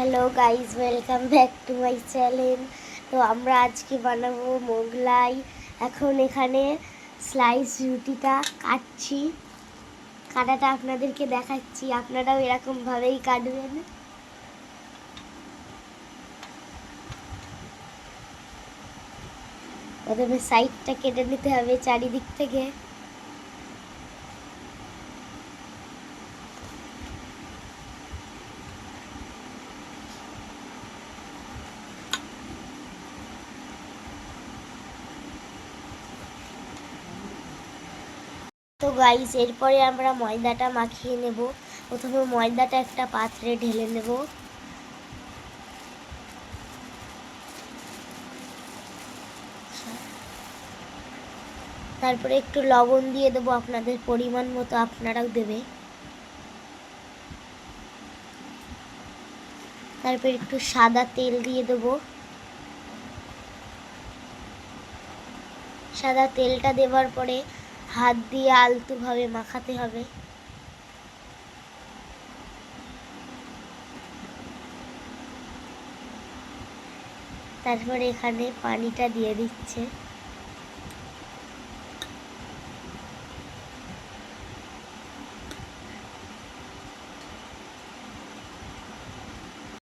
Hello guys welcome back to my channel তো আমরা আজকে বানাবো মোগলাই। এখন এখানে স্লাইস রুটিটা কাটছি। কাটাটা আপনাদেরকে দেখাচ্ছি। আপনারাও এরকমভাবেই কাটবেন। প্রথমে সাইডটা কেটে নিতে হবে চারিদিক থেকে। তো গাইস এরপরে আমরা ময়দাটা মাখিয়ে নেব। প্রথমে ময়দাটা একটা পাত্রে ঢেলে নেব। তারপরে একটু লবণ দিয়ে দেবো, আপনাদের পরিমাণ মতো আপনারাও দেবে। তারপর একটু সাদা তেল দিয়ে দেবো। সাদা তেলটা দেওয়ার পরে হাত দিয়ে আলতুভাবে মাখাতে হবে। তারপরে এখানে পানিটা দিয়ে দিচ্ছে।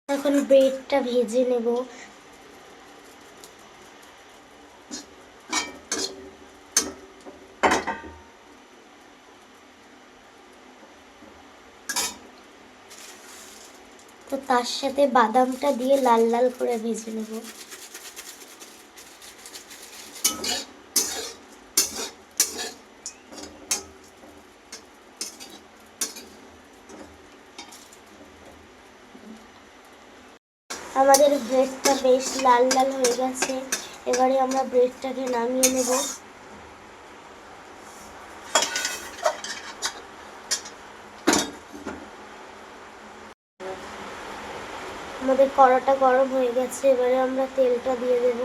এখন ব্রেডটা ভেজে নেব। তো তার সাথে বাদামটা দিয়ে লাল লাল করে ভেজে নেব। আমাদের ব্রেডটা বেশ লাল লাল হয়ে গেছে। এবারে আমরা ব্রেডটাকে নামিয়ে নেব। আমাদের কড়াটা গরম হয়ে গেছে, এবারে আমরা তেলটা দিয়ে দেব।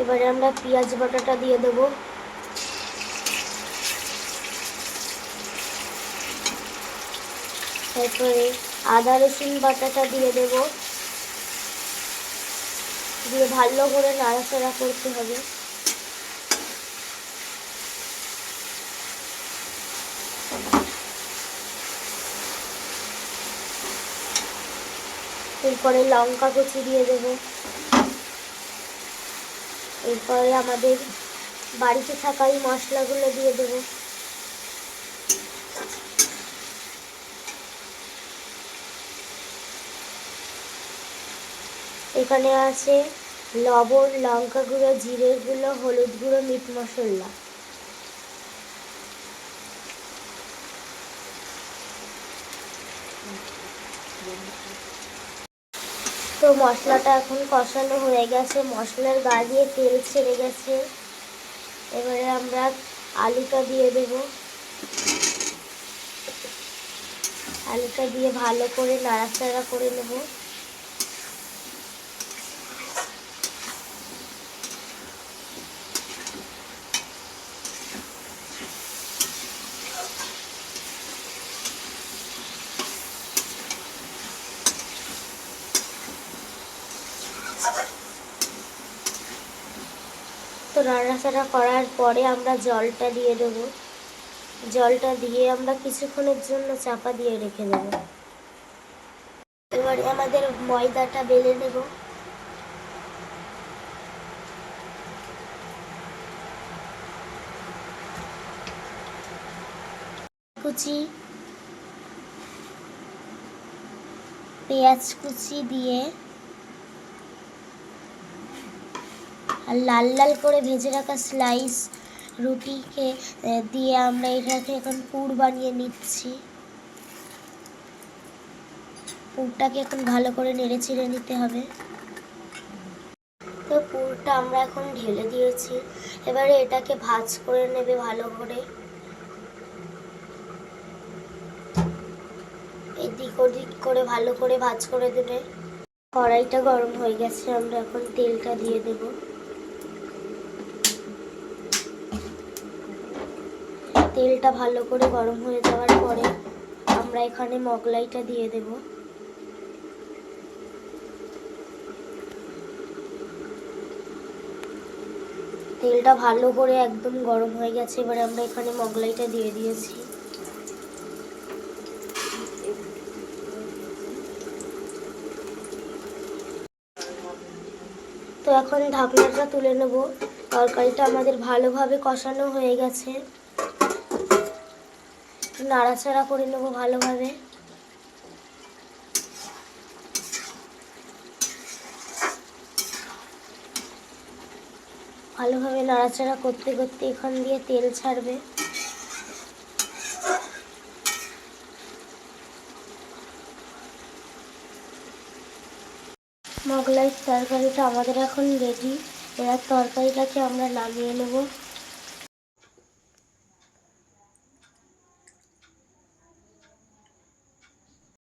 এবারে আমরা পেঁয়াজ বাটাটা দিয়ে দেব। তারপরে আদা রসুন বাটাটা দিয়ে দেব। দিয়ে ভালো করে নাড়াচাড়া করতে হবে। এরপরে লঙ্কা কুচি দিয়ে দেব। এরপরে আমাদের বাড়িতে থাকা এই মশলাগুলো দিয়ে দেবো। এখানে আছে লবণ, লঙ্কা গুঁড়ো, জিরে গুঁড়ো, হলুদ গুঁড়ো, মিট মশলা। তো মশলাটা এখন কষানো হয়ে গেছে। মশলার গা দিয়ে তেল ছেড়ে গেছে। এবারে আমরা আলুটা দিয়ে দেব। আলুটা দিয়ে ভালো করে নাড়াচাড়া করে নেব। নাড়াচাড়া করার পরে আমরা জলটা দিয়ে দেব। জলটা দিয়ে আমরা কিছুক্ষণের জন্য চাপা দিয়ে রেখে দেব। এবারে আমাদের ময়দাটা বেলে নেব। কুচি, পেঁয়াজ কুচি দিয়ে আর লাল লাল করে ভেজে রাখা স্লাইস রুটিকে দিয়ে আমরা এটাকে এখন পুর বানিয়ে নিচ্ছি। পুরটাকে এখন ভালো করে নেড়ে চিড়ে নিতে হবে। তো পুরটা আমরা এখন ঢেলে দিয়েছি। এবারে এটাকে ভাজ করে নেবে ভালো করে। এদিক ওদিক করে ভালো করে ভাজ করে দেবে। কড়াইটা গরম হয়ে গেছে, আমরা এখন তেলটা দিয়ে দেবো। তেলটা ভালো করে গরম হয়ে যাওয়ার পরে আমরা এখানে মগলাইটা দিয়ে দেব। তেলটা ভালো করে একদম গরম হয়ে গেছে, এবারে আমরা এখানে মগলাইটা দিয়ে দিয়েছি। তো এখন ঢাকনাটা তুলে নেব। তরকারিটা আমাদের ভালোভাবে কষানো হয়ে গেছে। নাড়াচাড়া করে নেব ভালোভাবে। ভালোভাবে নাড়াচাড়া করতে করতে এখান দিয়ে তেল ছাড়বে। মোগলাই তরকারিটা আমাদের এখন রেডি এবার তরকারিটাকে আমরা নামিয়ে নেব।